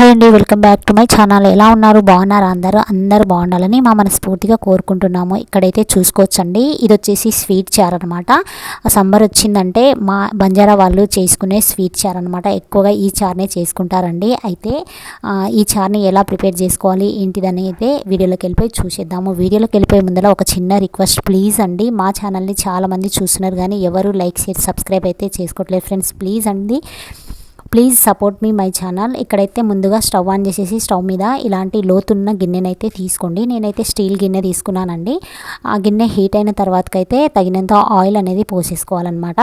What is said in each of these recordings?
Hi అండి welcome back to my channel. ఎలా ఉన్నారు? బాగున్నారు అందరూ? అందరూ బాగుండాలని మా మనస్ఫూర్తిగా కోరుకుంటున్నాము. ఇక్కడైతే చూసుకోవచ్చండి. ఇది వచ్చేసి స్వీట్ చార్ అనమాట సమ్మర్ వచ్చిందంటే మా బంజారా వాళ్ళు చేసుకునే స్వీట్ చార్ అనమాట ఎక్కువగా ఈ చార్నే చేసుకుంటారండి. అయితే ఈ చార్ని ఎలా ప్రిపేర్ చేసుకోవాలి ఏంటిదని అయితే వీడియోలోకి వెళ్ళిపోయి చూసేద్దాము. వీడియోలోకి వెళ్ళిపోయే ముందర ఒక చిన్న రిక్వెస్ట్. ప్లీజ్ అండి మా ఛానల్ని చాలామంది చూస్తున్నారు కానీ ఎవరు లైక్ షేర్ సబ్స్క్రైబ్ అయితే చేసుకోవట్లేదు. ఫ్రెండ్స్ ప్లీజ్ అండి. Please support me my channel. ఇక్కడైతే ముందుగా స్టవ్ ఆన్ చేసేసి స్టవ్ మీద ఇలాంటి లోతున్న గిన్నెనైతే తీసుకోండి. నేనైతే స్టీల్ గిన్నె తీసుకున్నానండి. ఆ గిన్నె హీట్ అయిన తర్వాతకైతే తగినంత ఆయిల్ అనేది పోసేసుకోవాలన్నమాట.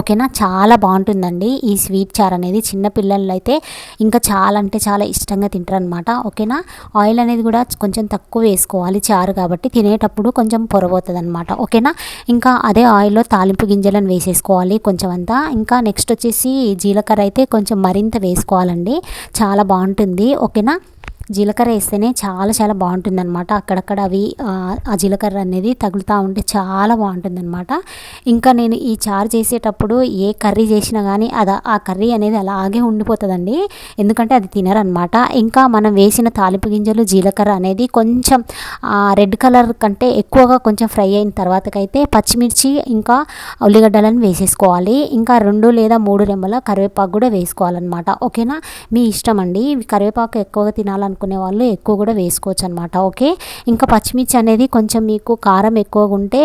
ఓకేనా? చాలా బాగుంటుందండి ఈ స్వీట్ చార్ అనేది. చిన్నపిల్లలు అయితే ఇంకా చాలా అంటే చాలా ఇష్టంగా తింటారనమాట ఓకేనా? ఆయిల్ అనేది కూడా కొంచెం తక్కువ వేసుకోవాలి చారు కాబట్టి తినేటప్పుడు కొంచెం పొరబోతుంది అనమాట ఓకేనా? ఇంకా అదే ఆయిల్లో తాలింపు గింజలను వేసేసుకోవాలి కొంచెం అంతా. ఇంకా నెక్స్ట్ వచ్చేసి జీలకర్ర అయితే కొంచెం మరింత వేసుకోవాలండి. చాలా బాగుంటుంది. ఓకేనా? జీలకర్ర వేస్తేనే చాలా చాలా బాగుంటుంది అనమాట అక్కడక్కడ అవి ఆ, జీలకర్ర అనేది తగులుతూ ఉంటే చాలా బాగుంటుంది అనమాట ఇంకా నేను ఈ చారు చేసేటప్పుడు ఏ కర్రీ చేసినా కానీ అది ఆ కర్రీ అనేది అలాగే ఉండిపోతుందండి. ఎందుకంటే అది తినరనమాట ఇంకా మనం వేసిన తాలింపు గింజలు జీలకర్ర అనేది కొంచెం రెడ్ కలర్ కంటే ఎక్కువగా కొంచెం ఫ్రై అయిన తర్వాతకైతే పచ్చిమిర్చి ఇంకా ఉల్లిగడ్డలను వేసేసుకోవాలి. ఇంకా రెండు లేదా మూడు రెమ్మల కరివేపాకు కూడా వేసుకోవాలన్నమాట. ఓకేనా? మీ ఇష్టం అండి. కరివేపాకు ఎక్కువగా తినాలను అనుకునే వాళ్ళు ఎక్కువ కూడా వేసుకోవచ్చు అనమాట ఓకే? ఇంకా పచ్చిమిర్చి అనేది కొంచెం మీకు కారం ఎక్కువగా ఉంటే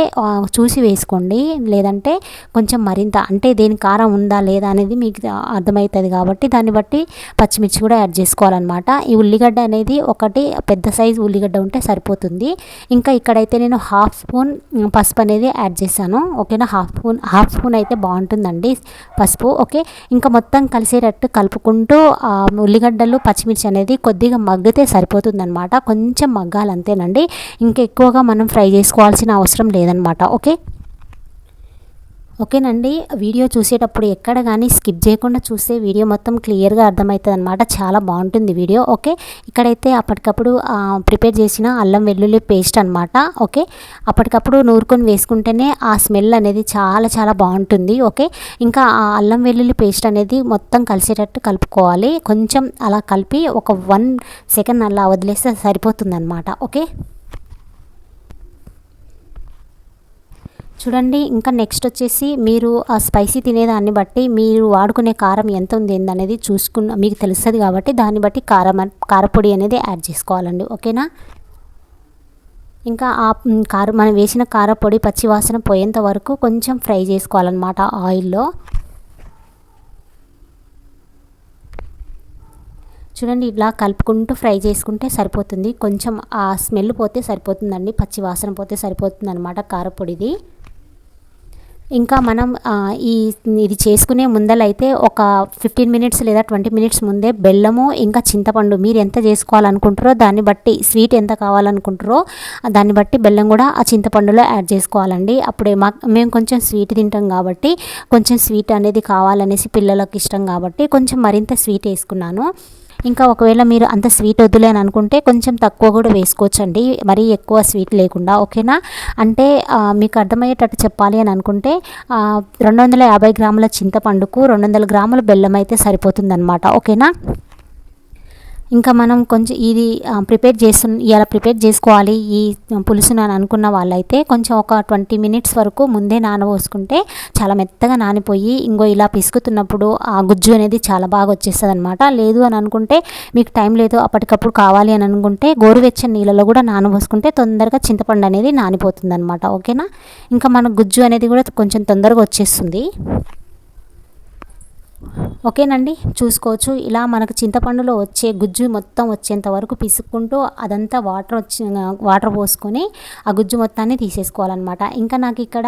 చూసి వేసుకోండి. లేదంటే కొంచెం మరింత అంటే దేని కారం ఉందా లేదా అనేది మీకు అర్థమవుతుంది కాబట్టి దాన్ని బట్టి పచ్చిమిర్చి కూడా యాడ్ చేసుకోవాలన్నమాట. ఈ ఉల్లిగడ్డ అనేది ఒకటి పెద్ద సైజు ఉల్లిగడ్డ ఉంటే సరిపోతుంది. ఇంకా ఇక్కడైతే నేను హాఫ్ స్పూన్ పసుపు అనేది యాడ్ చేశాను ఓకేనా? హాఫ్ స్పూన్ హాఫ్ స్పూన్ అయితే బాగుంటుందండి పసుపు ఓకే? ఇంకా మొత్తం కలిసేటట్టు కలుపుకుంటూ ఉల్లిగడ్డలు పచ్చిమిర్చి అనేది కొద్దిగా మగ్గితే సరిపోతుందనమాట కొంచెం మగ్గాలి అంతేనండి ఇంకా ఎక్కువగా మనం ఫ్రై చేసుకోవాల్సిన అవసరం లేదనమాట ఓకే? ఓకేనండి వీడియో చూసేటప్పుడు ఎక్కడ కానీ స్కిప్ చేయకుండా చూస్తే వీడియో మొత్తం క్లియర్గా అర్థమవుతుంది అనమాట చాలా బాగుంటుంది వీడియో ఓకే? ఇక్కడైతే అప్పటికప్పుడు ప్రిపేర్ చేసిన అల్లం వెల్లుల్లి పేస్ట్ అనమాట ఓకే? అప్పటికప్పుడు నూరుకొని వేసుకుంటేనే ఆ స్మెల్ అనేది చాలా చాలా బాగుంటుంది ఓకే? ఇంకా ఆ అల్లం వెల్లుల్లి పేస్ట్ అనేది మొత్తం కలిసేటట్టు కలుపుకోవాలి. కొంచెం అలా కలిపి ఒక వన్ సెకండ్ అలా వదిలేస్తే సరిపోతుంది అనమాట ఓకే? చూడండి ఇంకా నెక్స్ట్ వచ్చేసి మీరు ఆ స్పైసీ తినేదాన్ని బట్టి మీరు వాడుకునే కారం ఎంత ఉంది అనేది చూసుకున్న మీకు తెలుస్తుంది కాబట్టి దాన్ని బట్టి కారం కారపొడి అనేది యాడ్ చేసుకోవాలండి ఓకేనా? ఇంకా ఆ కారం మనం వేసిన కారపొడి పచ్చి వాసన పోయేంత వరకు కొంచెం ఫ్రై చేసుకోవాలన్నమాట ఆయిల్లో. చూడండి ఇలా కలుపుకుంటూ ఫ్రై చేసుకుంటే సరిపోతుంది. కొంచెం ఆ స్మెల్ పోతే సరిపోతుందండి పచ్చి వాసన పోతే సరిపోతుంది అనమాట కారపొడిది. ఇంకా మనం ఈ ఇది చేసుకునే ముందలైతే ఒక ఫిఫ్టీన్ మినిట్స్ లేదా ట్వంటీ మినిట్స్ ముందే బెల్లము ఇంకా చింతపండు మీరు ఎంత చేసుకోవాలనుకుంటారో దాన్ని బట్టి స్వీట్ ఎంత కావాలనుకుంటారో దాన్ని బట్టి బెల్లం కూడా ఆ చింతపండులో యాడ్ చేసుకోవాలండి. అప్పుడే మా మేము కొంచెం స్వీట్ తింటాం కాబట్టి కొంచెం స్వీట్ అనేది కావాలనేసి పిల్లలకు ఇష్టం కాబట్టి కొంచెం మరింత స్వీట్ వేసుకున్నాను. ఇంకా ఒకవేళ మీరు అంత స్వీట్ వద్దులే అని అనుకుంటే కొంచెం తక్కువ కూడా వేసుకోవచ్చండి. మరీ ఎక్కువ స్వీట్ లేకుండా ఓకేనా? అంటే మీకు అర్థమయ్యేటట్టు చెప్పాలి అని అనుకుంటే రెండు వందల యాభై గ్రాముల చింతపండుకు రెండు వందల గ్రాముల బెల్లం అయితే సరిపోతుందన్నమాట. ఓకేనా? ఇంకా మనం కొంచెం ఇది ప్రిపేర్ చేస్తు ఇలా ప్రిపేర్ చేసుకోవాలి ఈ పులుసును అని అనుకున్న వాళ్ళైతే కొంచెం ఒక ట్వంటీ మినిట్స్ వరకు ముందే నానబోసుకుంటే చాలా మెత్తగా నానిపోయి ఇంకో ఇలా పిసుకుతున్నప్పుడు ఆ గుజ్జు అనేది చాలా బాగా వచ్చేస్తుంది అనమాట లేదు అని అనుకుంటే మీకు టైం లేదు అప్పటికప్పుడు కావాలి అని అనుకుంటే గోరువెచ్చని నీళ్ళలో కూడా నానబోసుకుంటే తొందరగా చింతపండు అనేది నానిపోతుంది అనమాట ఓకేనా? ఇంకా మన గుజ్జు అనేది కూడా కొంచెం తొందరగా వచ్చేస్తుంది. ఓకేనండి? చూసుకోవచ్చు. ఇలా మనకు చింతపండులో వచ్చే గుజ్జు మొత్తం వచ్చేంత వరకు పిసుక్కుంటూ అదంతా వాటర్ వచ్చి వాటర్ పోసుకొని ఆ గుజ్జు మొత్తాన్ని తీసేసుకోవాలన్నమాట. ఇంకా నాకు ఇక్కడ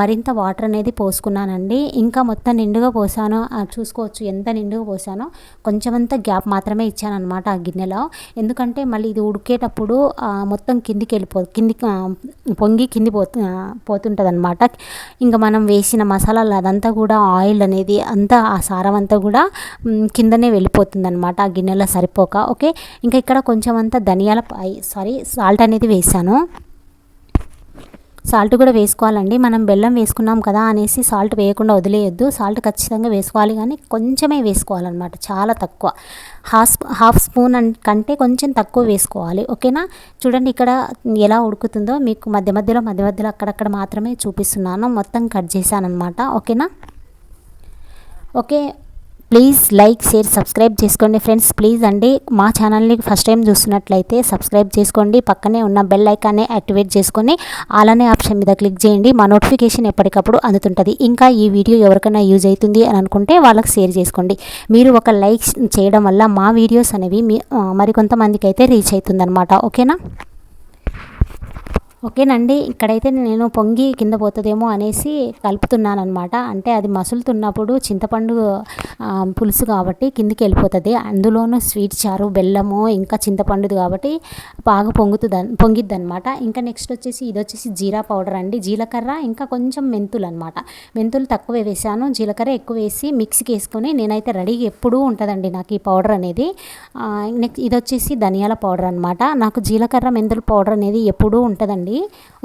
మరింత వాటర్ అనేది పోసుకున్నానండి. ఇంకా మొత్తం నిండుగా పోసాను. చూసుకోవచ్చు ఎంత నిండుగా పోసానో. కొంచెం అంత గ్యాప్ మాత్రమే ఇచ్చాను అనమాట ఆ గిన్నెలో. ఎందుకంటే మళ్ళీ ఇది ఉడికేటప్పుడు మొత్తం కిందికి వెళ్ళిపో కింది పొంగి కింది పోతు పోతుంటుంది అనమాట ఇంకా మనం వేసిన మసాలాలు అదంతా కూడా ఆయిల్ అనేది అంతా ఆ సారం అంతా కూడా కిందనే వెళ్ళిపోతుంది అనమాట ఆ గిన్నెలో సరిపోక. ఓకే? ఇంకా ఇక్కడ కొంచెం అంతా ధనియాల సారీ సాల్ట్ అనేది వేసాను. సాల్ట్ కూడా వేసుకోవాలండి. మనం బెల్లం వేసుకున్నాం కదా అనేసి సాల్ట్ వేయకుండా వదిలేయొద్దు. సాల్ట్ ఖచ్చితంగా వేసుకోవాలి కానీ కొంచెమే వేసుకోవాలన్నమాట చాలా తక్కువ. హాఫ్ హాఫ్ స్పూన్ కంటే కొంచెం తక్కువ వేసుకోవాలి. ఓకేనా? చూడండి ఇక్కడ ఎలా ఉడుకుతుందో మీకు మధ్య మధ్యలో మధ్య మధ్యలో అక్కడక్కడ మాత్రమే చూపిస్తున్నాను. మొత్తం కట్ చేశాను అనమాట ఓకేనా? Okay please like share subscribe చేసుకోండి ఫ్రెండ్స్ ప్లీజ్ అండి మా ఛానల్ని ఫస్ట్ టైం చూస్తున్నట్లయితే సబ్స్క్రైబ్ చేసుకోండి. పక్కనే ఉన్న బెల్ ఐకాన్ని యాక్టివేట్ చేసుకొని అలానే ఆప్షన్ మీద క్లిక్ చేయండి. మా నోటిఫికేషన్ ఎప్పటికప్పుడు అందుతుంటుంది. ఇంకా ఈ వీడియో ఎవరికైనా యూజ్ అవుతుంది అని అనుకుంటే వాళ్ళకి షేర్ చేసుకోండి. మీరు ఒక లైక్ చేయడం వల్ల మా వీడియోస్ అనేవి మీ మరికొంతమందికి అయితే రీచ్ అవుతుందన్నమాట. ఓకేనా ఓకేనండి ఇక్కడైతే నేను పొంగి కింద పోతుందేమో అనేసి కలుపుతున్నాను అనమాట అంటే అది మసులుతున్నప్పుడు చింతపండు పులుసు కాబట్టి కిందికి వెళ్ళిపోతుంది. అందులోనూ స్వీట్ చారు బెల్లము ఇంకా చింతపండుది కాబట్టి బాగా పొంగుతుంది పొంగిద్ది అనమాట ఇంకా నెక్స్ట్ వచ్చేసి ఇది వచ్చేసి జీరా పౌడర్ అండి. జీలకర్ర ఇంకా కొంచెం మెంతులు అనమాట మెంతులు తక్కువ వేసాను. జీలకర్ర ఎక్కువ వేసి మిక్సీకి వేసుకొని నేనైతే రెడీగా ఎప్పుడూ ఉంటుందండి నాకు ఈ పౌడర్ అనేది. నెక్స్ట్ ఇది వచ్చేసి ధనియాల పౌడర్ అనమాట నాకు జీలకర్ర మెంతుల పౌడర్ అనేది ఎప్పుడూ ఉంటుందండి.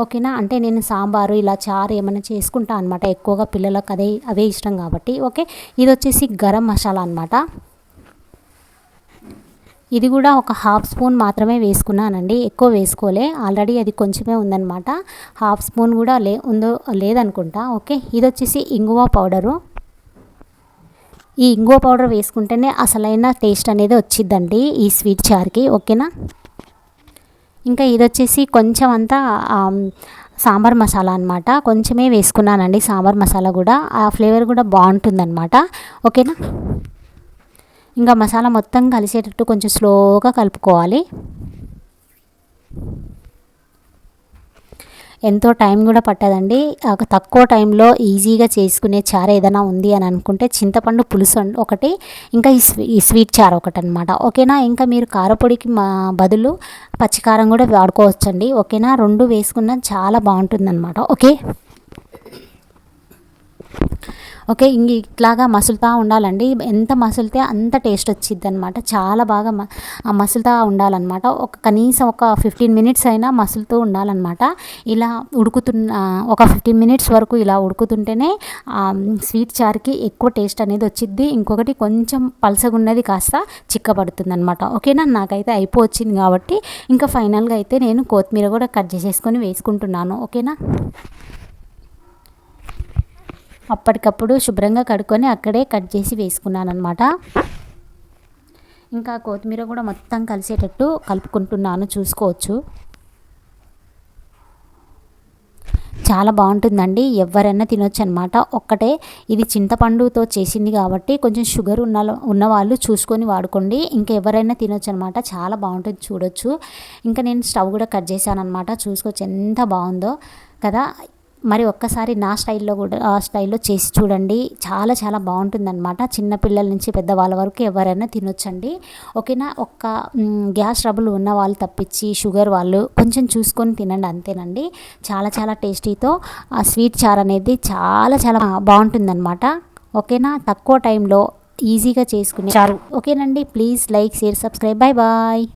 ఓకేనా? అంటే నేను సాంబారు ఇలా చారు ఏమైనా చేసుకుంటా అనమాట ఎక్కువగా పిల్లలకు అదే అవే ఇష్టం కాబట్టి. ఓకే? ఇది వచ్చేసి గరం మసాలా అనమాట ఇది కూడా ఒక హాఫ్ స్పూన్ మాత్రమే వేసుకున్నానండి. ఎక్కువ వేసుకోలే. ఆల్రెడీ అది కొంచెమే ఉందనమాట హాఫ్ స్పూన్ కూడా లే ఉందో లేదనుకుంటా. ఓకే? ఇది వచ్చేసి ఇంగువ పౌడరు. ఈ ఇంగువ పౌడర్ వేసుకుంటేనే అసలైన టేస్ట్ అనేది వచ్చిద్దండి ఈ స్వీట్ చార్కి. ఓకేనా? ఇంకా ఇది వచ్చేసి కొంచెం అంతా సాంబార్ మసాలా అనమాట కొంచెమే వేసుకున్నానండి సాంబార్ మసాలా కూడా. ఆ ఫ్లేవర్ కూడా బాగుంటుందన్నమాట. ఓకేనా? ఇంకా మసాలా మొత్తం కలిసేటట్టు కొంచెం స్లోగా కలుపుకోవాలి. ఎంతో టైం కూడా పట్టదండి. తక్కువ టైంలో ఈజీగా చేసుకునే చారు ఏదైనా ఉంది అని అనుకుంటే చింతపండు పులుసు ఒకటి ఇంకా ఈ స్వీ స్వీట్ చారు ఒకటి అనమాట ఓకేనా? ఇంకా మీరు కారపొడికి మా బదులు పచ్చికారం కూడా వాడుకోవచ్చండి. ఓకేనా? రెండు వేసుకున్న చాలా బాగుంటుందన్నమాట. ఓకే? ఓకే ఇంక ఇట్లాగా మసులుతూ ఉండాలండి. ఎంత మసులితే అంత టేస్ట్ వచ్చింది అనమాట చాలా బాగా మసులుతూ ఉండాలన్నమాట. ఒక కనీసం ఒక ఫిఫ్టీన్ మినిట్స్ అయినా మసులుతూ ఉండాలన్నమాట. ఇలా ఉడుకుతున్న ఒక ఫిఫ్టీన్ మినిట్స్ వరకు ఇలా ఉడుకుతుంటేనే స్వీట్ చార్కి ఎక్కువ టేస్ట్ అనేది వచ్చింది ఇంకొకటి కొంచెం పలసగున్నది కాస్త చిక్కబడుతుంది అనమాట ఓకేనా? నాకైతే అయిపోవచ్చింది కాబట్టి ఇంకా ఫైనల్గా అయితే నేను కొత్తిమీర కూడా కట్ చేసేసుకొని వేసుకుంటున్నాను. ఓకేనా? అప్పటికప్పుడు శుభ్రంగా కడుక్కొని అక్కడే కట్ చేసి వేసుకున్నాను అనమాట ఇంకా కొత్తిమీర కూడా మొత్తం కలిసేటట్టు కలుపుకుంటున్నాను చూసుకోవచ్చు. చాలా బాగుంటుందండి ఎవరైనా తినొచ్చు అనమాట ఒక్కటే ఇది చింతపండుతో చేసింది కాబట్టి కొంచెం షుగర్ ఉన్న ఉన్నవాళ్ళు చూసుకొని వాడుకోండి. ఇంకా ఎవరైనా తినొచ్చు అనమాట చాలా బాగుంటుంది చూడొచ్చు. ఇంకా నేను స్టవ్ కూడా కట్ చేశాను అనమాట చూసుకోవచ్చు ఎంత బాగుందో కదా. మరి ఒక్కసారి నా స్టైల్లో కూడా ఆ స్టైల్లో చేసి చూడండి. చాలా చాలా బాగుంటుందన్నమాట. చిన్నపిల్లల నుంచి పెద్దవాళ్ళ వరకు ఎవరైనా తినొచ్చండి. ఓకేనా? ఒక్క గ్యాస్ ట్రబుల్ ఉన్న వాళ్ళు తప్పించి షుగర్ వాళ్ళు కొంచెం చూసుకొని తినండి అంతేనండి. చాలా చాలా టేస్టీతో ఆ స్వీట్ చార్ అనేది చాలా చాలా బాగుంటుందన్నమాట. ఓకేనా? తక్కువ టైంలో ఈజీగా చేసుకునే చారు. ఓకేనండి? Please like share subscribe. Bye bye